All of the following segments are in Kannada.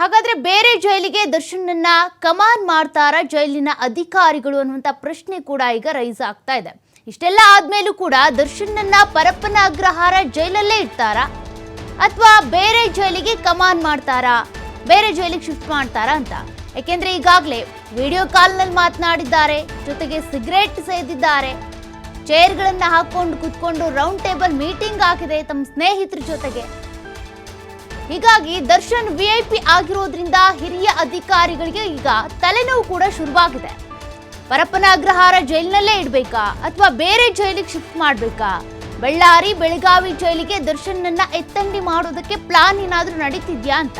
ಹಾಗಾದ್ರೆ ಬೇರೆ ಜೈಲಿಗೆ ದರ್ಶನನ್ನ ಕಮಾನ್ ಮಾಡ್ತಾರ? ಜೈಲಿನ ಅಧಿಕಾರಿಗಳು ಅನ್ನುವಂತ ಪ್ರಶ್ನೆ ಕೂಡ ಈಗ ರೈಸ್ ಆಗ್ತಾ ಇದೆ. ಇಷ್ಟೆಲ್ಲ ಆದ್ಮೇಲೂ ಕೂಡ ದರ್ಶನನ್ನ ಪರಪ್ಪನ ಅಗ್ರಹಾರ ಜೈಲಲ್ಲೇ ಇಡ್ತಾರಾ? ಅಥವಾ ಬೇರೆ ಜೈಲಿಗೆ ಕಮಾನ್ ಮಾಡ್ತಾರಾ? ಬೇರೆ ಜೈಲಿಗೆ ಶಿಫ್ಟ್ ಮಾಡ್ತಾರಾ ಅಂತ? ಯಾಕೆಂದ್ರೆ ಈಗಾಗಲೇ ವಿಡಿಯೋ ಕಾಲ್ನಲ್ಲಿ ಮಾತನಾಡಿದ್ದಾರೆ, ಜೊತೆಗೆ ಸಿಗರೇಟ್ ಸೇದಿದ್ದಾರೆ. ಚೇರ್ಗಳನ್ನ ಹಾಕೊಂಡು ಕುತ್ಕೊಂಡು ರೌಂಡ್ ಟೇಬಲ್ ಮೀಟಿಂಗ್ ಆಗಿದೆ ತಮ್ಮ ಸ್ನೇಹಿತರ ಜೊತೆಗೆ. ಹೀಗಾಗಿ ದರ್ಶನ್ ವಿಐಪಿ ಆಗಿರೋದ್ರಿಂದ ಹಿರಿಯ ಅಧಿಕಾರಿಗಳಿಗೆ ಈಗ ತಲೆನೋವು ಕೂಡ ಶುರುವಾಗಿದೆ. ಪರಪ್ಪನ ಅಗ್ರಹಾರ ಜೈಲಿನಲ್ಲೇ ಇಡಬೇಕಾ? ಅಥವಾ ಬೇರೆ ಜೈಲಿಗೆ ಶಿಫ್ಟ್ ಮಾಡಬೇಕಾ? ಬಳ್ಳಾರಿ, ಬೆಳಗಾವಿ ಜೈಲಿಗೆ ದರ್ಶನ್ನನ್ನ ಎತ್ತಂಡಿ ಮಾಡೋದಕ್ಕೆ ಪ್ಲಾನ್ ಏನಾದರೂ ನಡೀತಿದ್ಯಾ ಅಂತ.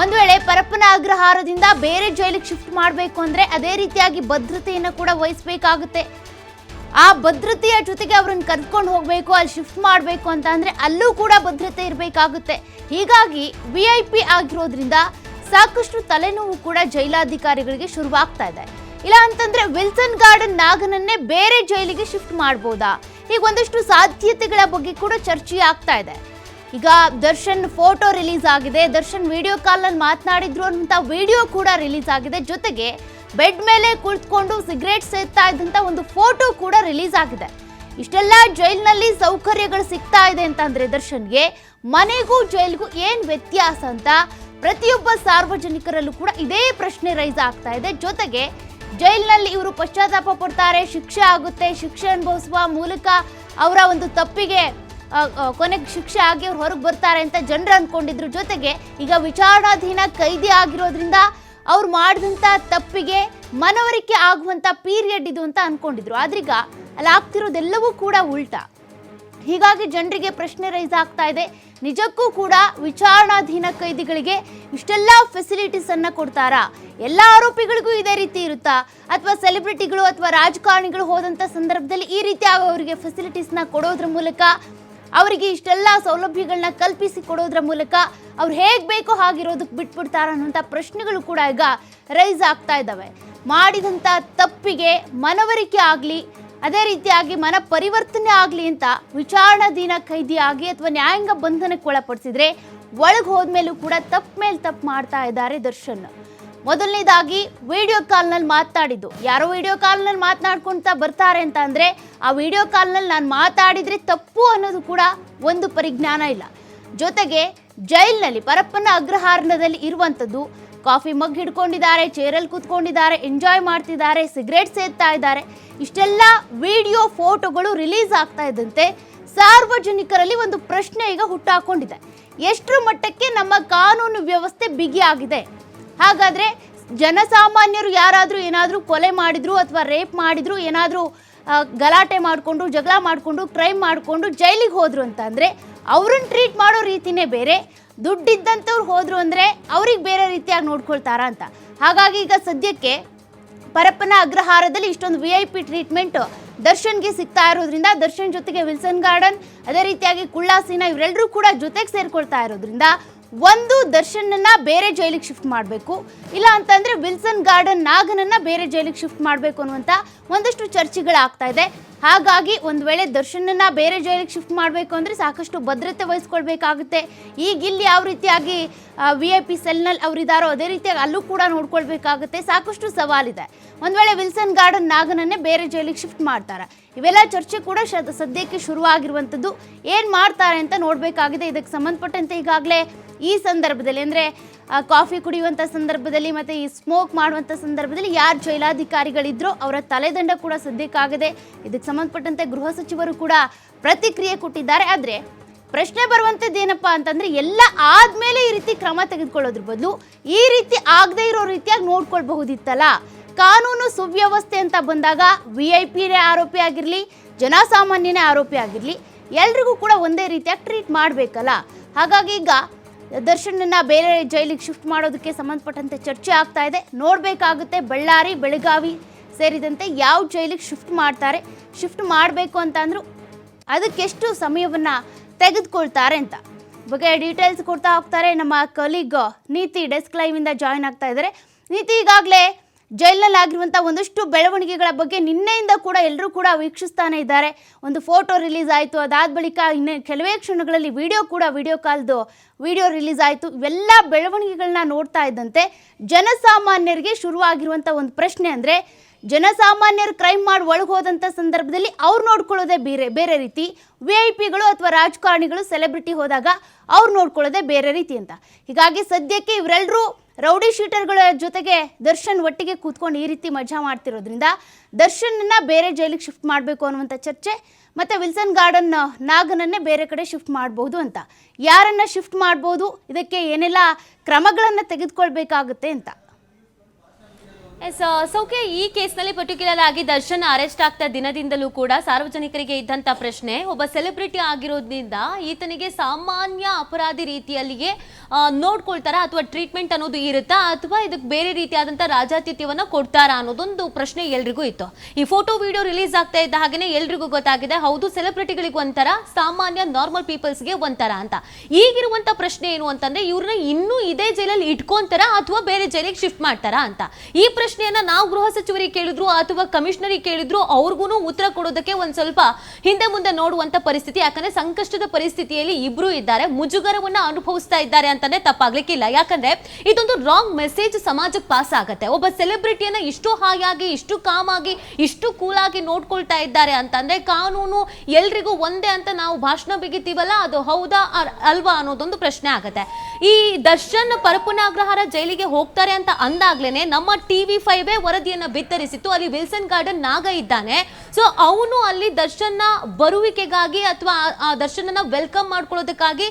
ಒಂದು ವೇಳೆ ಪರಪ್ಪನ ಅಗ್ರಹಾರದಿಂದ ಬೇರೆ ಜೈಲಿಗೆ ಶಿಫ್ಟ್ ಮಾಡಬೇಕು ಅಂದರೆ ಅದೇ ರೀತಿಯಾಗಿ ಭದ್ರತೆಯನ್ನು ಕೂಡ ವಹಿಸಬೇಕಾಗುತ್ತೆ. ಆ ಭದ್ರತೆಯ ಜೊತೆಗೆ ಅವ್ರನ್ನ ಕರ್ಕೊಂಡು ಹೋಗಬೇಕು, ಅಲ್ಲಿ ಶಿಫ್ಟ್ ಮಾಡಬೇಕು ಅಂತ ಅಂದರೆ ಅಲ್ಲೂ ಕೂಡ ಭದ್ರತೆ ಇರಬೇಕಾಗುತ್ತೆ. ಹೀಗಾಗಿ ವಿ ಐ ಪಿ ಆಗಿರೋದ್ರಿಂದ ಸಾಕಷ್ಟು ತಲೆನೋವು ಕೂಡ ಜೈಲಾಧಿಕಾರಿಗಳಿಗೆ ಶುರುವಾಗ್ತಾ ಇದೆ. ಇಲ್ಲ ಅಂತಂದ್ರೆ ವಿಲ್ಸನ್ ಗಾರ್ಡನ್ ನಾಗನನ್ನೇ ಬೇರೆ ಜೈಲಿಗೆ ಶಿಫ್ಟ್ ಮಾಡ್ಬೋದಾ? ಈಗ ಒಂದಷ್ಟು ಸಾಧ್ಯತೆಗಳ ಬಗ್ಗೆ ಕೂಡ ಚರ್ಚೆ ಆಗ್ತಾ ಇದೆ. ಈಗ ದರ್ಶನ್ ಫೋಟೋ ರಿಲೀಸ್ ಆಗಿದೆ, ದರ್ಶನ್ ವಿಡಿಯೋ ಕಾಲ್ನಲ್ಲಿ ಮಾತನಾಡಿದ್ರು ಅಂತ ವಿಡಿಯೋ ಕೂಡ ರಿಲೀಸ್ ಆಗಿದೆ. ಜೊತೆಗೆ ಬೆಡ್ ಮೇಲೆ ಕುಳಿತುಕೊಂಡು ಸಿಗರೇಟ್ ಸೇರ್ತಾ ಇದ್ದಂಥ ಒಂದು ಫೋಟೋ ಕೂಡ ರಿಲೀಸ್ ಆಗಿದೆ. ಇಷ್ಟೆಲ್ಲ ಜೈಲಿನಲ್ಲಿ ಸೌಕರ್ಯಗಳು ಸಿಗ್ತಾ ಇದೆ ಅಂತಂದ್ರೆ ದರ್ಶನ್ಗೆ ಮನೆಗೂ ಜೈಲ್ಗೂ ಏನ್ ವ್ಯತ್ಯಾಸ ಅಂತ ಪ್ರತಿಯೊಬ್ಬ ಸಾರ್ವಜನಿಕರಲ್ಲೂ ಕೂಡ ಇದೇ ಪ್ರಶ್ನೆ ರೈಸ್ ಆಗ್ತಾ ಇದೆ. ಜೊತೆಗೆ ಜೈಲಿನಲ್ಲಿ ಇವರು ಪಶ್ಚಾತ್ತಾಪ ಪಡ್ತಾರೆ, ಶಿಕ್ಷೆ ಆಗುತ್ತೆ, ಶಿಕ್ಷೆ ಅನುಭವಿಸುವ ಮೂಲಕ ಅವರ ಒಂದು ತಪ್ಪಿಗೆ ಕೊನೆಗೆ ಶಿಕ್ಷೆ ಆಗಿ ಅವ್ರು ಹೊರಗೆ ಬರ್ತಾರೆ ಅಂತ ಜನರು ಅಂದ್ಕೊಂಡಿದ್ರು ಜೊತೆಗೆ ಈಗ ವಿಚಾರಣಾಧೀನ ಕೈದಿ ಆಗಿರೋದ್ರಿಂದ ಅವ್ರು ಮಾಡಿದಂಥ ತಪ್ಪಿಗೆ ಮನವರಿಕೆ ಆಗುವಂಥ ಪೀರಿಯಡ್ ಇದು ಅಂತ ಅನ್ಕೊಂಡಿದ್ರು. ಆದ್ರೀಗ ಅಲ್ಲಿ ಆಗ್ತಿರೋದೆಲ್ಲವೂ ಕೂಡ ಉಲ್ಟಾ. ಹೀಗಾಗಿ ಜನರಿಗೆ ಪ್ರಶ್ನೆ ರೈಸ್ ಆಗ್ತಾ ಇದೆ. ನಿಜಕ್ಕೂ ಕೂಡ ವಿಚಾರಣಾಧೀನ ಕೈದಿಗಳಿಗೆ ಇಷ್ಟೆಲ್ಲ ಫೆಸಿಲಿಟೀಸ್ ಅನ್ನ ಕೊಡ್ತಾರಾ? ಎಲ್ಲ ಆರೋಪಿಗಳಿಗೂ ಇದೇ ರೀತಿ ಇರುತ್ತಾ? ಅಥವಾ ಸೆಲೆಬ್ರಿಟಿಗಳು ಅಥವಾ ರಾಜಕಾರಣಿಗಳು ಹೋದಂಥ ಸಂದರ್ಭದಲ್ಲಿ ಈ ರೀತಿ ಅವರಿಗೆ ಫೆಸಿಲಿಟೀಸ್ನ ಕೊಡೋದ್ರ ಮೂಲಕ, ಅವರಿಗೆ ಇಷ್ಟೆಲ್ಲ ಸೌಲಭ್ಯಗಳನ್ನ ಕಲ್ಪಿಸಿ ಕೊಡೋದ್ರ ಮೂಲಕ ಅವ್ರು ಹೇಗೆ ಬೇಕೋ ಹಾಗಿರೋದಕ್ಕೆ ಬಿಟ್ಬಿಡ್ತಾರ ಅನ್ನೋಂಥ ಪ್ರಶ್ನೆಗಳು ಕೂಡ ಈಗ ರೈಸ್ ಆಗ್ತಾ ಇದ್ದಾವೆ. ಮಾಡಿದಂಥ ತಪ್ಪಿಗೆ ಮನವರಿಕೆ ಆಗಲಿ, ಅದೇ ರೀತಿಯಾಗಿ ಮನ ಪರಿವರ್ತನೆ ಆಗಲಿ ಅಂತ ವಿಚಾರಣಾಧೀನ ಖೈದಿಯಾಗಿ ಅಥವಾ ನ್ಯಾಯಾಂಗ ಬಂಧನಕ್ಕೆ ಒಳಪಡಿಸಿದ್ರೆ ಒಳಗೆ ಹೋದ್ಮೇಲೂ ಕೂಡ ತಪ್ಪು ಮೇಲೆ ತಪ್ಪು ಮಾಡ್ತಾ ಇದ್ದಾರೆ ದರ್ಶನ್. ಮೊದಲನೇದಾಗಿ ವಿಡಿಯೋ ಕಾಲ್ನಲ್ಲಿ ಮಾತಾಡಿದ್ದು. ಯಾರೋ ವಿಡಿಯೋ ಕಾಲ್ನಲ್ಲಿ ಮಾತನಾಡ್ಕೊಳ್ತಾ ಬರ್ತಾರೆ ಅಂತ ಅಂದರೆ ಆ ವಿಡಿಯೋ ಕಾಲ್ನಲ್ಲಿ ನಾನು ಮಾತಾಡಿದರೆ ತಪ್ಪು ಅನ್ನೋದು ಕೂಡ ಒಂದು ಪರಿಜ್ಞಾನ ಇಲ್ಲ. ಜೊತೆಗೆ ಜೈಲ್ನಲ್ಲಿ ಪರಪ್ಪನ ಅಗ್ರಹಾರಣದಲ್ಲಿ ಇರುವಂಥದ್ದು. ಕಾಫಿ ಮಗ್ ಹಿಡ್ಕೊಂಡಿದ್ದಾರೆ ಚೇರಲ್ಲಿ ಕೂತ್ಕೊಂಡಿದ್ದಾರೆ, ಎಂಜಾಯ್ ಮಾಡ್ತಿದ್ದಾರೆ, ಸಿಗರೇಟ್ ಸೇರ್ತಾ ಇದ್ದಾರೆ. ಇಷ್ಟೆಲ್ಲ ವಿಡಿಯೋ ಫೋಟೋಗಳು ರಿಲೀಸ್ ಆಗ್ತಾ ಇದ್ದಂತೆ ಸಾರ್ವಜನಿಕರಲ್ಲಿ ಒಂದು ಪ್ರಶ್ನೆ ಈಗ ಹುಟ್ಟಾಕೊಂಡಿದೆ. ಎಷ್ಟರ ಮಟ್ಟಕ್ಕೆ ನಮ್ಮ ಕಾನೂನು ವ್ಯವಸ್ಥೆ ಬಿಗಿಯಾಗಿದೆ ಹಾಗಾದ್ರೆ ಜನಸಾಮಾನ್ಯರು ಯಾರಾದರೂ ಏನಾದರೂ ಕೊಲೆ ಮಾಡಿದ್ರು ಅಥವಾ ರೇಪ್ ಮಾಡಿದ್ರು, ಏನಾದರೂ ಗಲಾಟೆ ಮಾಡಿಕೊಂಡು, ಜಗಳ ಮಾಡಿಕೊಂಡು ಕ್ರೈಮ್ ಮಾಡಿಕೊಂಡು ಜೈಲಿಗೆ ಹೋದರು ಅಂತಂದರೆ ಅವ್ರನ್ನ ಟ್ರೀಟ್ ಮಾಡೋ ರೀತಿನೇ ಬೇರೆ. ದುಡ್ಡಿದ್ದಂಥವ್ರು ಹೋದರು ಅಂದರೆ ಅವ್ರಿಗೆ ಬೇರೆ ರೀತಿಯಾಗಿ ನೋಡ್ಕೊಳ್ತಾರಾ ಅಂತ. ಹಾಗಾಗಿ ಈಗ ಸದ್ಯಕ್ಕೆ ಪರಪ್ಪನ ಅಗ್ರಹಾರದಲ್ಲಿ ಇಷ್ಟೊಂದು ವಿ ಐ ಪಿ ಟ್ರೀಟ್ಮೆಂಟ್ ದರ್ಶನ್ಗೆ ಸಿಗ್ತಾ ಇರೋದ್ರಿಂದ, ದರ್ಶನ್ ಜೊತೆಗೆ ವಿಲ್ಸನ್ ಗಾರ್ಡನ್, ಅದೇ ರೀತಿಯಾಗಿ ಕುಳ್ಳಾಸಿನ ಇವರೆಲ್ಲರೂ ಕೂಡ ಜೊತೆಗೆ ಸೇರ್ಕೊಳ್ತಾ ಇರೋದ್ರಿಂದ ಒಂದು ದರ್ಶನನ್ನ ಬೇರೆ ಜೈಲಿಗೆ ಶಿಫ್ಟ್ ಮಾಡಬೇಕು. ಇಲ್ಲ ಅಂತಂದ್ರೆ ವಿಲ್ಸನ್ ಗಾರ್ಡನ್ ನಾಗನನ್ನ ಬೇರೆ ಜೈಲಿಗೆ ಶಿಫ್ಟ್ ಮಾಡಬೇಕು ಅನ್ನುವಂಥ ಒಂದಷ್ಟು ಚರ್ಚೆಗಳಾಗ್ತಾ ಇದೆ. ಹಾಗಾಗಿ ಒಂದು ವೇಳೆ ದರ್ಶನನ್ನ ಬೇರೆ ಜೈಲಿಗೆ ಶಿಫ್ಟ್ ಮಾಡಬೇಕು ಅಂದರೆ ಸಾಕಷ್ಟು ಭದ್ರತೆ ವಹಿಸ್ಕೊಳ್ಬೇಕಾಗುತ್ತೆ. ಈಗ ಇಲ್ಲಿ ಯಾವ ರೀತಿಯಾಗಿ ವಿ ಐ ಪಿ ಸೆಲ್ನಲ್ಲಿ ಅವರಿದ್ದಾರೋ ಅದೇ ರೀತಿಯಾಗಿ ಅಲ್ಲೂ ಕೂಡ ನೋಡ್ಕೊಳ್ಬೇಕಾಗುತ್ತೆ. ಸಾಕಷ್ಟು ಸವಾಲಿದೆ. ಒಂದು ವೇಳೆ ವಿಲ್ಸನ್ ಗಾರ್ಡನ್ ನಾಗನನ್ನೇ ಬೇರೆ ಜೈಲಿಗೆ ಶಿಫ್ಟ್ ಮಾಡ್ತಾರೆ? ಇವೆಲ್ಲ ಚರ್ಚೆ ಕೂಡ ಸದ್ಯಕ್ಕೆ ಶುರುವಾಗಿರುವಂಥದ್ದು. ಏನು ಮಾಡ್ತಾರೆ ಅಂತ ನೋಡಬೇಕಾಗಿದೆ. ಇದಕ್ಕೆ ಸಂಬಂಧಪಟ್ಟಂತೆ ಈಗಾಗಲೇ ಈ ಸಂದರ್ಭದಲ್ಲಿ ಅಂದರೆ ಕಾಫಿ ಕುಡಿಯುವಂಥ ಸಂದರ್ಭದಲ್ಲಿ ಮತ್ತು ಈ ಸ್ಮೋಕ್ ಮಾಡುವಂಥ ಸಂದರ್ಭದಲ್ಲಿ ಯಾರು ಜೈಲಾಧಿಕಾರಿಗಳಿದ್ರೋ ಅವರ ತಲೆದಂಡ ಕೂಡ ಸದ್ಯಕ್ಕಾಗದೆ. ಇದಕ್ಕೆ ಸಂಬಂಧಪಟ್ಟಂತೆ ಗೃಹ ಸಚಿವರು ಕೂಡ ಪ್ರತಿಕ್ರಿಯೆ ಕೊಟ್ಟಿದ್ದಾರೆ. ಆದರೆ ಪ್ರಶ್ನೆ ಬರುವಂಥದ್ದು ಏನಪ್ಪ ಅಂತಂದ್ರೆ ಎಲ್ಲ ಆದ್ಮೇಲೆ ಈ ರೀತಿ ಕ್ರಮ ತೆಗೆದುಕೊಳ್ಳೋದ್ರ ಬದಲು ಈ ರೀತಿ ಆಗದೆ ಇರೋ ರೀತಿಯಾಗಿ ನೋಡ್ಕೊಳ್ಬಹುದಿತ್ತಲ್ಲ. ಕಾನೂನು ಸುವ್ಯವಸ್ಥೆ ಅಂತ ಬಂದಾಗ ವಿ ಐ ಪಿನೇ ಆರೋಪಿ ಆಗಿರಲಿ, ಜನಸಾಮಾನ್ಯನೇ ಆರೋಪಿ ಆಗಿರಲಿ, ಎಲ್ರಿಗೂ ಕೂಡ ಒಂದೇ ರೀತಿಯಾಗಿ ಟ್ರೀಟ್ ಮಾಡಬೇಕಲ್ಲ. ಹಾಗಾಗಿ ಈಗ ದರ್ಶನನ್ನ ಬೇರೆ ಜೈಲಿಗೆ ಶಿಫ್ಟ್ ಮಾಡೋದಕ್ಕೆ ಸಂಬಂಧಪಟ್ಟಂತೆ ಚರ್ಚೆ ಆಗ್ತಾ ಇದೆ. ನೋಡಬೇಕಾಗುತ್ತೆ, ಬಳ್ಳಾರಿ, ಬೆಳಗಾವಿ ಸೇರಿದಂತೆ ಯಾವ ಜೈಲಿಗೆ ಶಿಫ್ಟ್ ಮಾಡ್ತಾರೆ, ಶಿಫ್ಟ್ ಮಾಡಬೇಕು ಅಂತ ಅಂದರೂ ಅದಕ್ಕೆಷ್ಟು ಸಮಯವನ್ನ ತೆಗೆದುಕೊಳ್ತಾರೆ ಅಂತ ಬಗ್ಗೆ ಡೀಟೇಲ್ಸ್ ಕೊಡ್ತಾ ಹೋಗ್ತಾರೆ ನಮ್ಮ ಕಲೀಗ್ ನೀತಿ ಡೆಸ್ಕ್ ಲೈವ್ ಇಂದ ಜಾಯ್ನ್ ಆಗ್ತಾ ಇದ್ದಾರೆ. ನೀತಿ ಈಗಾಗಲೇ ಜೈಲಲ್ಲಿ ಆಗಿರುವಂಥ ಒಂದಷ್ಟು ಬೆಳವಣಿಗೆಗಳ ಬಗ್ಗೆ ನಿನ್ನೆಯಿಂದ ಕೂಡ ಎಲ್ಲರೂ ಕೂಡ ವೀಕ್ಷಿಸ್ತಾನೆ ಇದ್ದಾರೆ. ಒಂದು ಫೋಟೋ ರಿಲೀಸ್ ಆಯಿತು. ಅದಾದ ಬಳಿಕ ಇನ್ನು ಕೆಲವೇ ಕ್ಷಣಗಳಲ್ಲಿ ವಿಡಿಯೋ ಕೂಡ ವಿಡಿಯೋ ಕಾಲ್ದು ವಿಡಿಯೋ ರಿಲೀಸ್ ಆಯಿತು. ಇವೆಲ್ಲ ಬೆಳವಣಿಗೆಗಳನ್ನ ನೋಡ್ತಾ ಇದ್ದಂತೆ ಜನಸಾಮಾನ್ಯರಿಗೆ ಶುರುವಾಗಿರುವಂಥ ಒಂದು ಪ್ರಶ್ನೆ ಅಂದರೆ, ಜನಸಾಮಾನ್ಯರು ಕ್ರೈಮ್ ಮಾಡಿ ಒಳಗೆ ಹೋದಂಥ ಸಂದರ್ಭದಲ್ಲಿ ಅವ್ರು ನೋಡ್ಕೊಳ್ಳೋದೇ ಬೇರೆ ಬೇರೆ ರೀತಿ. ವಿ ಐ ಪಿಗಳು ಅಥವಾ ರಾಜಕಾರಣಿಗಳು ಸೆಲೆಬ್ರಿಟಿ ಹೋದಾಗ ಅವ್ರು ನೋಡ್ಕೊಳ್ಳೋದೇ ಬೇರೆ ರೀತಿ ಅಂತ. ಹೀಗಾಗಿ ಸದ್ಯಕ್ಕೆ ಇವರೆಲ್ಲರೂ ರೌಡಿ ಶೀಟರ್ಗಳ ಜೊತೆಗೆ ದರ್ಶನ್ ಒಟ್ಟಿಗೆ ಕೂತ್ಕೊಂಡು ಈ ರೀತಿ ಮಜಾ ಮಾಡ್ತಿರೋದ್ರಿಂದ ದರ್ಶನ್ನ ಬೇರೆ ಜೈಲಿಗೆ ಶಿಫ್ಟ್ ಮಾಡಬೇಕು ಅನ್ನುವಂಥ ಚರ್ಚೆ, ಮತ್ತು ವಿಲ್ಸನ್ ಗಾರ್ಡನ್, ನಾಗನನ್ನೇ ಬೇರೆ ಕಡೆ ಶಿಫ್ಟ್ ಮಾಡ್ಬೋದು ಅಂತ. ಯಾರನ್ನ ಶಿಫ್ಟ್ ಮಾಡ್ಬೋದು, ಇದಕ್ಕೆ ಏನೆಲ್ಲ ಕ್ರಮಗಳನ್ನು ತೆಗೆದುಕೊಳ್ಬೇಕಾಗುತ್ತೆ ಅಂತ. ಎಸ್ ಸೌಖ್ಯ ಈ ಕೇಸ್ನಲ್ಲಿ ಪರ್ಟಿಕ್ಯುಲರ್ ಆಗಿ ದರ್ಶನ್ ಅರೆಸ್ಟ್ ಆಗ್ತಾ ದಿನದಿಂದಲೂ ಕೂಡ ಸಾರ್ವಜನಿಕರಿಗೆ ಇದ್ದಂತ ಪ್ರಶ್ನೆ. ಒಬ್ಬ ಸೆಲೆಬ್ರಿಟಿ ಆಗಿರೋದ್ರಿಂದ ಈತನಿಗೆ ಸಾಮಾನ್ಯ ಅಪರಾಧಿ ರೀತಿಯಲ್ಲಿಯೇ ನೋಡ್ಕೊಳ್ತಾರ ಅಥವಾ ಟ್ರೀಟ್ಮೆಂಟ್ ಅನ್ನೋದು ಇರುತ್ತಾ? ಅಥವಾ ಇದಕ್ಕೆ ಬೇರೆ ರೀತಿಯಾದಂಥ ರಾಜಾತಿಥ್ಯವನ್ನು ಕೊಡ್ತಾರಾ ಅನ್ನೋದೊಂದು ಪ್ರಶ್ನೆ ಎಲ್ರಿಗೂ ಇತ್ತು. ಈ ಫೋಟೋ ವಿಡಿಯೋ ರಿಲೀಸ್ ಆಗ್ತಾ ಇದ್ದ ಹಾಗೆ ಎಲ್ರಿಗೂ ಗೊತ್ತಾಗಿದೆ. ಹೌದು ಸೆಲೆಬ್ರಿಟಿಗಳಿಗೆ ಒಂಥರ, ಸಾಮಾನ್ಯ ನಾರ್ಮಲ್ ಪೀಪಲ್ಸ್ಗೆ ಒಂಥರ ಅಂತ. ಈಗಿರುವಂಥ ಪ್ರಶ್ನೆ ಏನು ಅಂತಂದ್ರೆ ಇವ್ರನ್ನ ಇನ್ನೂ ಇದೇ ಜೈಲಲ್ಲಿ ಇಟ್ಕೊಂತಾರ ಅಥವಾ ಬೇರೆ ಜೈಲಿಗೆ ಶಿಫ್ಟ್ ಮಾಡ್ತಾರಾ ಅಂತ. ಈ ಪ್ರಶ್ನೆಯನ್ನ ನಾವು ಗೃಹ ಸಚಿವರಿಗೆ ಕೇಳಿದ್ರು ಅಥವಾ ಕಮಿಷನರಿಗೆ ಕೇಳಿದ್ರು ಅವ್ರಿಗೂ ಉತ್ತರ ಕೊಡೋದಕ್ಕೆ ಒಂದ್ ಸ್ವಲ್ಪ ಹಿಂದೆ ಮುಂದೆ ನೋಡುವಂತ ಪರಿಸ್ಥಿತಿ. ಯಾಕಂದ್ರೆ ಸಂಕಷ್ಟದ ಪರಿಸ್ಥಿತಿಯಲ್ಲಿ ಇಬ್ರು ಇದ್ದಾರೆ, ಮುಜುಗರವನ್ನ ಅನುಭವಿಸ್ತಾ ಇದ್ದಾರೆ ಅಂತಾನೆ ತಪ್ಪಾಗ್ಲಿಕ್ಕಿಲ್ಲ. ಯಾಕಂದ್ರೆ ಇದೊಂದು ರಾಂಗ್ ಮೆಸೇಜ್ ಸಮಾಜಕ್ಕೆ ಪಾಸ್ ಆಗತ್ತೆ. ಒಬ್ಬ ಸೆಲೆಬ್ರಿಟಿಯನ್ನ ಇಷ್ಟು ಹಾಯಾಗಿ, ಇಷ್ಟು ಕಾಮಾಗಿ, ಇಷ್ಟು ಕೂಲ್ ಆಗಿ ನೋಡ್ಕೊಳ್ತಾ ಇದ್ದಾರೆ ಅಂತಂದ್ರೆ ಕಾನೂನು ಎಲ್ರಿಗೂ ಒಂದೇ ಅಂತ ನಾವು ಭಾಷಣ ಬಿಗಿತೀವಲ್ಲ, ಅದು ಹೌದಾ ಅಲ್ವಾ ಅನ್ನೋದೊಂದು ಪ್ರಶ್ನೆ ಆಗತ್ತೆ. ಈ ದರ್ಶನ್ ಪರಪುನಾಗ್ರಹಾರ ಜೈಲಿಗೆ ಹೋಗ್ತಾರೆ ಅಂತ ಅಂದಾಗ್ಲೇನೆ ನಮ್ಮ ಟಿವಿ ಫೈವ್ ವರದಿಯನ್ನ ಬಿತ್ತರಿಸಿತ್ತು. ಅಲ್ಲಿ ವಿಲ್ಸನ್ ಗಾರ್ಡನ್ ನಾಗ ಇದ್ದಾನೆ. ಸೊ ಅವನು ಅಲ್ಲಿ ದರ್ಶನ್ನ ಬರುವಿಕೆಗಾಗಿ ಅಥವಾ ಆ ದರ್ಶನನ ವೆಲ್ಕಮ್ ಮಾಡ್ಕೊಳ್ಳೋದಕ್ಕಾಗಿ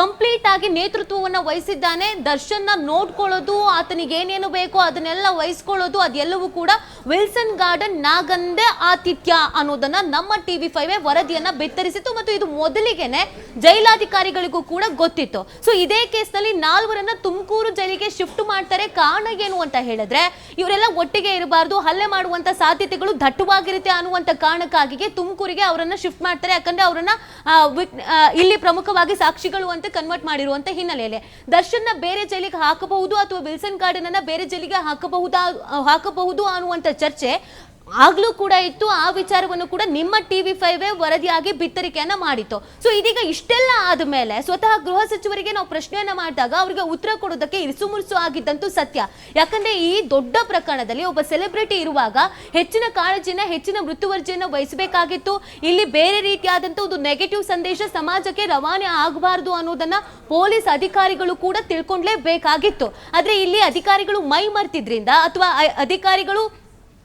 ಕಂಪ್ಲೀಟ್ ಆಗಿ ನೇತೃತ್ವವನ್ನು ವಹಿಸಿದ್ದಾನೆ. ದರ್ಶನ್ನ ನೋಡ್ಕೊಳ್ಳೋದು, ಆತನಿಗೆ ಏನೇನು ಬೇಕೋ ಅದನ್ನೆಲ್ಲ ವಹಿಸ್ಕೊಳ್ಳೋದು, ಅದೆಲ್ಲವೂ ಕೂಡ ವಿಲ್ಸನ್ ಗಾರ್ಡನ್ ನಾಗಂದೇ ಆತಿಥ್ಯ ಅನ್ನೋದನ್ನ ನಮ್ಮ ಟಿವಿ ಫೈವ್ ವರದಿಯನ್ನ ಬಿತ್ತರಿಸಿತ್ತು. ಮತ್ತು ಇದು ಮೊದಲಿಗೆನೆ ಜೈಲಾಧಿಕಾರಿಗಳಿಗೂ ಕೂಡ ಗೊತ್ತಿತ್ತು. ಸೊ ಇದೇ ಕೇಸ್ನಲ್ಲಿ ನಾಲ್ವರನ್ನ ತುಮಕೂರು ಜೈಲಿಗೆ ಶಿಫ್ಟ್ ಮಾಡ್ತಾರೆ. ಕಾರಣ ಏನು ಅಂತ ಹೇಳಿದ್ರೆ, ಇವರೆಲ್ಲ ಒಟ್ಟಿಗೆ ಇರಬಾರ್ದು, ಹಲ್ಲೆ ಮಾಡುವಂತ ಸಾಧ್ಯತೆಗಳು ದಟ್ಟವಾಗಿರುತ್ತೆ ಅನ್ನುವಂತ ಕಾರಣಕ್ಕಾಗಿ ತುಮಕೂರಿಗೆ ಅವರನ್ನ ಶಿಫ್ಟ್ ಮಾಡ್ತಾರೆ. ಯಾಕಂದ್ರೆ ಅವರನ್ನ ಇಲ್ಲಿ ಪ್ರಮುಖವಾಗಿ ಸಾಕ್ಷಿಗಳು ಅಂತ ಕನ್ವರ್ಟ್ ಮಾಡಿರುವಂತ ಹಿನ್ನೆಲೆಯಲ್ಲಿ. ದರ್ಶನ್ನ ಬೇರೆ ಜೈಲಿಗೆ ಹಾಕಬಹುದು ಅಥವಾ ವಿಲ್ಸನ್ ಗಾರ್ಡನ್ ಅನ್ನ ಬೇರೆ ಜೈಲಿಗೆ ಹಾಕಬಹುದಾ, ಹಾಕಬಹುದು ಅನ್ನುವಂತ ಚರ್ಚೆ ಆಗ್ಲೂ ಕೂಡ ಇತ್ತು. ಆ ವಿಚಾರವನ್ನು ಕೂಡ ನಿಮ್ಮ ಟಿ ವಿ ಫೈವ್ ವರದಿಯಾಗಿ ಬಿತ್ತರಿಕೆಯನ್ನ ಮಾಡಿತ್ತು. ಸೊ ಇದೀಗ ಇಷ್ಟೆಲ್ಲ ಆದ ಮೇಲೆ ಸ್ವತಃ ಗೃಹ ಸಚಿವರಿಗೆ ನಾವು ಪ್ರಶ್ನೆಯನ್ನ ಮಾಡಿದಾಗ ಅವರಿಗೆ ಉತ್ತರ ಕೊಡೋದಕ್ಕೆ ಇರಿಸುಮುರುಸು ಆಗಿದ್ದಂತೂ ಸತ್ಯ. ಯಾಕಂದ್ರೆ ಈ ದೊಡ್ಡ ಪ್ರಕರಣದಲ್ಲಿ ಒಬ್ಬ ಸೆಲೆಬ್ರಿಟಿ ಇರುವಾಗ ಹೆಚ್ಚಿನ ಕಾಳಜಿನ, ಹೆಚ್ಚಿನ ಮೃತುವರ್ಜಿಯನ್ನು ವಹಿಸಬೇಕಾಗಿತ್ತು. ಇಲ್ಲಿ ಬೇರೆ ರೀತಿಯಾದಂತ ಒಂದು ನೆಗೆಟಿವ್ ಸಂದೇಶ ಸಮಾಜಕ್ಕೆ ರವಾನೆ ಆಗಬಾರದು ಅನ್ನೋದನ್ನ ಪೊಲೀಸ್ ಅಧಿಕಾರಿಗಳು ಕೂಡ ತಿಳ್ಕೊಂಡ್ಲೇಬೇಕಾಗಿತ್ತು. ಆದ್ರೆ ಇಲ್ಲಿ ಅಧಿಕಾರಿಗಳು ಮೈ ಮರ್ತಿದ್ರಿಂದ ಅಥವಾ ಅಧಿಕಾರಿಗಳು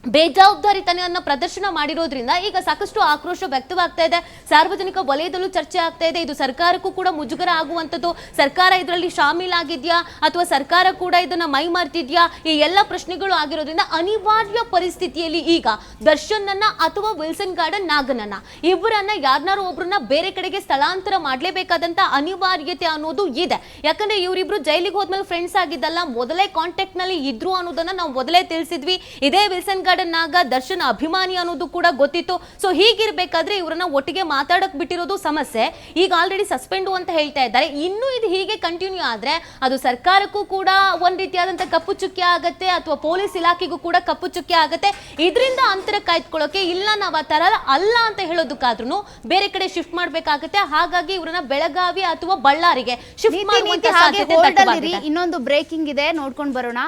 ಬೇಜವಾಬ್ದಾರಿತನವನ್ನ ಪ್ರದರ್ಶನ ಮಾಡಿರೋದ್ರಿಂದ ಈಗ ಸಾಕಷ್ಟು ಆಕ್ರೋಶ ವ್ಯಕ್ತವಾಗ್ತಾ ಇದೆ. ಸಾರ್ವಜನಿಕ ವಲಯದಲ್ಲೂ ಚರ್ಚೆ ಆಗ್ತಾ ಇದೆ. ಇದು ಸರ್ಕಾರಕ್ಕೂ ಕೂಡ ಮುಜುಗರ ಆಗುವಂಥದ್ದು. ಸರ್ಕಾರ ಇದರಲ್ಲಿ ಶಾಮೀಲಾಗಿದೆಯಾ? ಅಥವಾ ಸರ್ಕಾರ ಕೂಡ ಇದನ್ನ ಮೈ ಮರ್ತಿದ್ಯಾ? ಈ ಎಲ್ಲ ಪ್ರಶ್ನೆಗಳು ಆಗಿರೋದ್ರಿಂದ ಅನಿವಾರ್ಯ ಪರಿಸ್ಥಿತಿಯಲ್ಲಿ ಈಗ ದರ್ಶನ್ನನ್ನ ಅಥವಾ ವಿಲ್ಸನ್ ಗಾರ್ಡನ್ ನಾಗನನ್ನ ಇಬ್ಬರನ್ನ ಯಾರನ್ನಾರು ಒಬ್ರನ್ನ ಬೇರೆ ಕಡೆಗೆ ಸ್ಥಳಾಂತರ ಮಾಡಲೇಬೇಕಾದಂತ ಅನಿವಾರ್ಯತೆ ಅನ್ನೋದು ಇದೆ. ಯಾಕಂದ್ರೆ ಇವರಿಬ್ರು ಜೈಲಿಗೆ ಹೋದ್ಮೇಲೆ ಫ್ರೆಂಡ್ಸ್ ಆಗಿದ್ದಲ್ಲ. ಮೊದಲೇ ಕಾಂಟ್ಯಾಕ್ಟ್ನಲ್ಲಿ ಇದ್ರು ಅನ್ನೋದನ್ನ ನಾವು ಮೊದಲೇ ತಿಳಿಸಿದ್ವಿ. ಇದೇ ವಿಲ್ಸನ್ ನಾಗ ದರ್ಶನ್ ಅಭಿಮಾನಿ ಅನ್ನೋದು ಕೂಡ ಗೊತ್ತಿತ್ತು. ಸೊ ಹೀಗಿರ್ಬೇಕಾದ್ರೆ ಇವರನ್ನ ಒಟ್ಟಿಗೆ ಮಾತಾಡಕ್ ಬಿಟ್ಟಿರೋದು ಸಮಸ್ಯೆ. ಈಗ ಆಲ್ರೆಡಿ ಸಸ್ಪೆಂಡು ಅಂತ ಹೇಳ್ತಾ ಇದ್ದಾರೆ. ಇನ್ನು ಇದು ಹೀಗೆ ಕಂಟಿನ್ಯೂ ಆದ್ರೆ ಅದು ಸರ್ಕಾರಕ್ಕೂ ಕೂಡ ಒಂದ್ ರೀತಿಯಾದಂತ ಕಪ್ಪು ಚುಕ್ಕಿ ಆಗತ್ತೆ ಅಥವಾ ಪೊಲೀಸ್ ಇಲಾಖೆಗೂ ಕೂಡ ಕಪ್ಪು ಚುಕ್ಕಿ ಆಗತ್ತೆ. ಇದರಿಂದ ಅಂತರ ಕಾಯ್ದುಕೊಳ್ಳೋಕೆ ಇಲ್ಲ ನಾವು ಆ ತರ ಅಲ್ಲ ಅಂತ ಹೇಳೋದಕ್ಕಾದ್ರೂ ಬೇರೆ ಕಡೆ ಶಿಫ್ಟ್ ಮಾಡ್ಬೇಕಾಗತ್ತೆ. ಹಾಗಾಗಿ ಇವರನ್ನ ಬೆಳಗಾವಿ ಅಥವಾ ಬಳ್ಳಾರಿಗೆ ಶಿಫ್ಟ್ ಮಾಡುವಂತ. ಇನ್ನೊಂದು ಬ್ರೇಕಿಂಗ್ ಇದೆ. ನೋಡ್ಕೊಂಡು ಬರೋಣ.